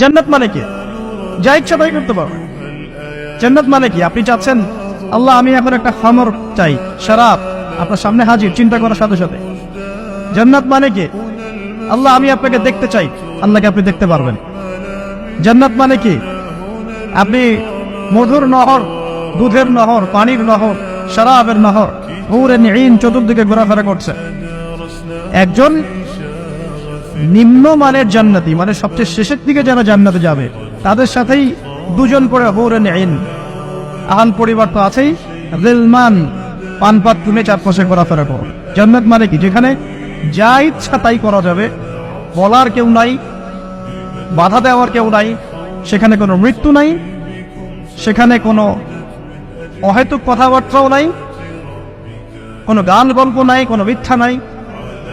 জান্নাত মানে কি? যা ইচ্ছা তাই করতে পারবে জান্নাত মানে কি? আপনি চাচ্ছেন, আল্লাহ, আমি এখন একটা খামর চাই শরাব আপনার সামনে হাজির, চিন্তা করার সাথে সাথে। জান্নাত মানে কি? আল্লাহ, আমি আপনাকে দেখতে চাই, আল্লাহকে আপনি দেখতে পারবেন। জান্নাত মানে কি? আপনি মধুর নহর, দুধের নহর, পানির নহর শরাবের নহর পুরে নিন চতুর্দিকে ঘোরাফেরা করছে একজন নিম্নমানের জান্নাতি মানে সবচেয়ে শেষের দিকে যারা জান্নাতে যাবে, তাদের সাথেই দুজন করে হৌরে নেইন আহাল পরিবার তো আছেই। রেলমান পানপাত তুলে চারপাশে ঘোরাফেরা করো। জান্নাত মানে কি? যেখানে যা ইচ্ছা তাই করা যাবে। বলার কেউ নাই, বাধা দেওয়ার কেউ নাই, সেখানে কোনো মৃত্যু নাই, সেখানে কোনো অহেতুক কথাবার্তাও নাই, কোনো গান গল্প নাই, কোনো মিথ্যা নাই।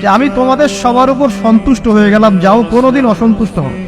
যে আমি তোমাদের সবার উপর সন্তুষ্ট হয়ে গেলাম যাও কোনোদিন অসন্তুষ্ট হবে